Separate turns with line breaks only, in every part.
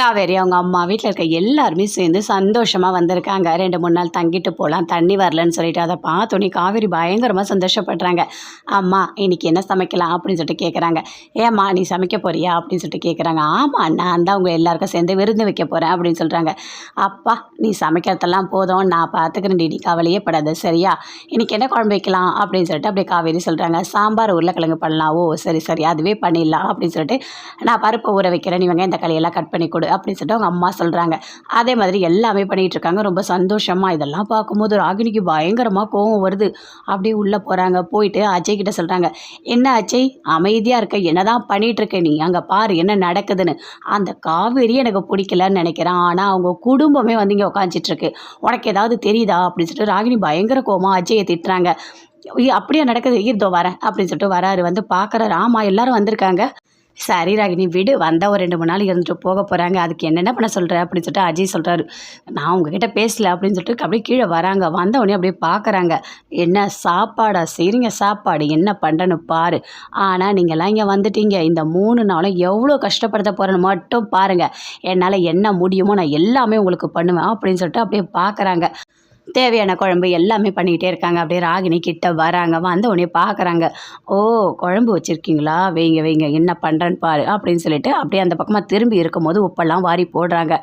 காவேரி அவங்க அம்மா வீட்டில் இருக்க எல்லாருமே சேர்ந்து சந்தோஷமாக வந்திருக்காங்க. ரெண்டு மூணு நாள் தங்கிட்டு போகலாம் தண்ணி வரலன்னு சொல்லிட்டு அதை பார்த்தோன்னே காவேரி பயங்கரமாக சந்தோஷப்படுறாங்க. அம்மா இன்னைக்கு என்ன சமைக்கலாம் அப்படின்னு சொல்லிட்டு கேட்குறாங்க ஏம்மா நீ சமைக்க போறியா அப்படின்னு சொல்லிட்டு கேட்குறாங்க ஆமாம் நான் தான் அவங்க எல்லாருக்கும் சேர்ந்து விருந்து வைக்க போகிறேன் அப்படின்னு சொல்கிறாங்க அப்பா நீ சமைக்கிறதெல்லாம் போதும் நான் பார்த்துக்கிறேன் நீ கவலையே படாது சரியா? இன்னைக்கு என்ன குழம்பு வைக்கலாம் அப்படின்னு சொல்லிட்டு அப்படியே காவேரி சொல்கிறாங்க சாம்பார் உருளைக்கிழங்கு பண்ணலாம். ஓ சரி சரி அதுவே பண்ணிடலாம் அப்படின்னு சொல்லிட்டு நான் பருப்பு ஊற வைக்கிறேன் இவங்க இந்த தக்காளி கட் பண்ணி கொடு. அப்படின்னு சொல்லிட்டு அவங்க அம்மா சொல்கிறாங்க அதே மாதிரி எல்லாமே பண்ணிகிட்டு இருக்காங்க. ரொம்ப சந்தோஷமாக இதெல்லாம் பார்க்கும்போது ராகினிக்கு பயங்கரமாக கோவம் வருது. அப்படியே உள்ளே போகிறாங்க போயிட்டு அஜய் கிட்ட சொல்கிறாங்க என்ன அஜய்? அமைதியாக இருக்க. என்ன தான் பண்ணிகிட்ருக்க நீ அங்கே பாரு என்ன நடக்குதுன்னு. அந்த காவேரி எனக்கு பிடிக்கலன்னு நினைக்கிறேன். ஆனால் அவங்க குடும்பமே வந்து இங்கே உட்காந்துட்ருக்கு உனக்கு ஏதாவது தெரியுதா? அப்படின்னு சொல்லிட்டு ராகினி பயங்கர கோவமாக அஜயை திட்டுறாங்க. ஐயோ, அப்படியே நடக்குது? இதோ வரேன். அப்படின்னு சொல்லிட்டு வராரு. வந்து பார்க்குறாரு ஆமாம் எல்லாரும் வந்திருக்காங்க. சரி ராகினி விடு. வந்தால் ஒரு ரெண்டு மூணு நாள் இருந்துட்டு போக போகிறாங்க அதுக்கு என்னென்ன பண்ண சொல்கிற அப்படின்னு சொல்லிட்டு அஜய் சொல்கிறாரு நான் உங்ககிட்ட பேசல அப்படின்னு சொல்லிட்டு அப்படியே கீழே வராங்க. வந்த உடனே அப்படியே பார்க்குறாங்க என்ன சாப்பாடா? சரிங்க சாப்பாடு. என்ன பண்ணுறேன்னு பாரு. ஆனால் நீங்கள்லாம் இங்கே வந்துட்டீங்க. இந்த மூணு நாளும் எவ்வளோ கஷ்டப்படுத்த போகிறேன்னு மட்டும் பாருங்கள் என்னால் என்ன முடியுமோ நான் எல்லாமே உங்களுக்கு பண்ணுவேன் அப்படின்னு சொல்லிட்டு அப்படியே பார்க்குறாங்க தேவையான குழம்பு எல்லாமே பண்ணிக்கிட்டே இருக்காங்க. அப்படியே ராகினி கிட்ட வராங்க. வந்த உடனே பார்க்குறாங்க ஓ குழம்பு வச்சுருக்கீங்களா? வைங்க வைங்க. என்ன பண்ணுறேன்னு பாரு. அப்படின்னு சொல்லிட்டு அப்படியே அந்த பக்கமாக திரும்பி இருக்கும்போது உப்பெல்லாம் வாரி போடுறாங்க.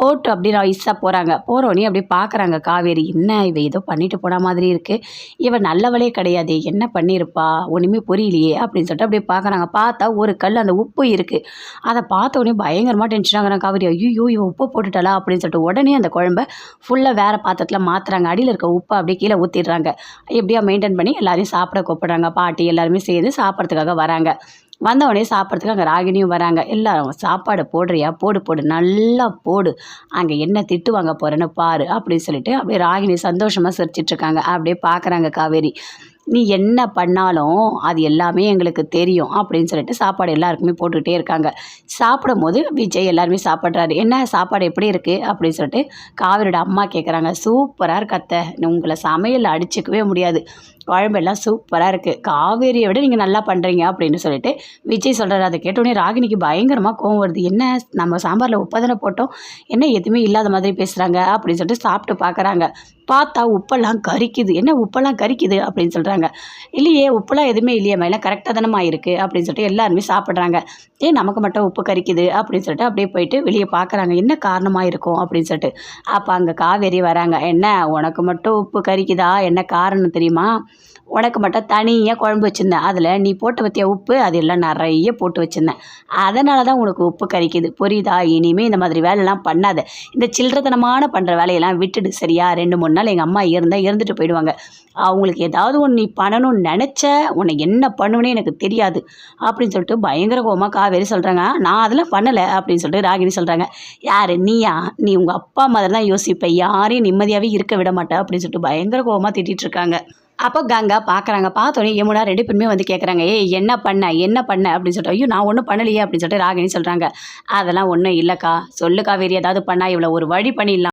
போட்டு அப்படியே ஐஸாக போகிறாங்க போகிற உடனே அப்படியே பார்க்குறாங்க காவேரி என்ன இவ ஏதோ பண்ணிட்டு போன மாதிரி இருக்குது இவன் நல்லவளே கிடையாது. என்ன பண்ணியிருப்பா ஒன்றுமே புரியலையே. அப்படின்னு சொல்லிட்டு அப்படியே பார்க்குறாங்க பார்த்தா ஒரு கல் அந்த உப்பு இருக்குது அதை பார்த்த உடனே பயங்கரமாக டென்ஷன் ஆகுறாங்க காவேரி ஐயோ இவ உப்பு போட்டுட்டாளா? அப்படின்னு சொல்லிட்டு உடனே அந்த குழம்ப ஃபுல்லாக வேறு பாத்திரத்தில் மாற்றுறாங்க அடியில் இருக்க உப்பை அப்படியே கீழே ஊற்றிடுறாங்க எப்படியா மெயின்டைன் பண்ணி எல்லாரையும் சாப்பிட கூப்பிட்றாங்க. பாட்டி எல்லாருமே சேர்ந்து சாப்பிட்றதுக்காக வராங்க. வந்த சாப்பிட்றதுக்கு அங்கே ராகினியும் வராங்க. எல்லாரும் சாப்பாடு போடுறியா? போடு போடு. நல்லா போடு. அங்கே என்ன திட்டு வாங்க போகிறேன்னு பாரு. அப்படின்னு சொல்லிட்டு அப்படியே ராகினி சந்தோஷமாக சிரிச்சிட்ருக்காங்க அப்படியே பார்க்குறாங்க காவேரி. நீ என்ன பண்ணாலும் அது எல்லாமே எங்களுக்கு தெரியும் அப்படின்னு சொல்லிட்டு சாப்பாடு எல்லாருக்குமே போட்டுக்கிட்டே இருக்காங்க. சாப்பிடும் போது விஜய் எல்லாருமே சாப்பிட்றாரு. என்ன சாப்பாடு எப்படி இருக்குது அப்படின்னு சொல்லிட்டு காவிரியோட அம்மா கேட்குறாங்க சூப்பராக இருக்கத்த உங்களை சமையல் அடிச்சுக்கவே முடியாது. குழம்பெல்லாம் சூப்பராக இருக்குது காவேரியை விட நீங்கள் நல்லா பண்ணுறீங்க அப்படின்னு சொல்லிட்டு விஜய் சொல்கிறாரு அதை கேட்டோடனே ராகினிக்கு பயங்கரமாக கோவம் வருது. என்ன நம்ம சாம்பாரில் உப்பதானே போட்டோம்? என்ன எதுவுமே இல்லாத மாதிரி பேசுகிறாங்க அப்படின்னு சொல்லிட்டு சாப்பிட்டு பார்க்குறாங்க பார்த்தா உப்பெல்லாம் கரிக்குது. என்ன உப்பெல்லாம் கரிக்குது? அப்படின்னு சொல்கிறாங்க இல்லையே உப்புலாம் எதுவுமே இல்லையே மேலே கரெக்டாக தானமாக இருக்குது அப்படின்னு சொல்லிட்டு எல்லாருமே சாப்பிட்றாங்க. ஏன் நமக்கு மட்டும் உப்பு கரிக்குது அப்படின்னு சொல்லிட்டு அப்படியே போயிட்டு வெளியே பார்க்குறாங்க என்ன காரணமாக இருக்கும்? அப்படின்னு சொல்லிட்டு. அப்போ அங்கே காவேரி வராங்க. என்ன உனக்கு மட்டும் உப்பு கரிக்குதா? என்ன காரணம் தெரியுமா? உனக்கு மட்டும் தனியாக குழம்பு வச்சுருந்தேன். அதில் நீ போட்டு பற்றிய உப்பு அது எல்லாம் நிறைய போட்டு வச்சுருந்தேன். அதனால தான் உனக்கு உப்பு கரிக்குது. புரியுதா? இனிமேல் இந்த மாதிரி வேலைலாம் பண்ணாத. இந்த சில்லறத்தனமான பண்ணுற வேலையெல்லாம் விட்டுடு சரியா? ரெண்டு மூணு நாள் எங்கள் அம்மா இருந்தால் இருந்துட்டு போயிடுவாங்க. அவங்களுக்கு ஏதாவது ஒன்று நீ பண்ணணும்னு நினச்ச உன்னை என்ன பண்ணுவேனே எனக்கு தெரியாது. அப்படின்னு சொல்லிட்டு பயங்கர கோவமாக காவேரி சொல்கிறாங்க நான் அதெல்லாம் பண்ணலை அப்படின்னு சொல்லிட்டு ராகினி சொல்கிறாங்க யார்? நீயா? நீ உங்கள் அப்பா மாதிரி தான் யோசிப்ப. யாரையும் நிம்மதியாகவே இருக்க விட மாட்டேன் அப்படின்னு சொல்லிட்டு பயங்கர கோபமாக திட்டிகிட்ருக்காங்க அப்போ கங்கா பார்க்குறாங்க பார்த்தோன்னே யமுனா ரெண்டு பேருமே வந்து கேட்குறாங்க ஏய் என்ன பண்ண? என்ன பண்ண? அப்படின்னு சொல்லிட்டு ஐயோ நான் ஒன்றும் பண்ணலையே அப்படின்னு சொல்லிட்டு ராகினி சொல்கிறாங்க அதெல்லாம் ஒன்றும் இல்லைக்கா. சொல்லு காவேரி ஏதாவது பண்ணா இவ்வளோ ஒரு வழி பண்ணிடலாம்.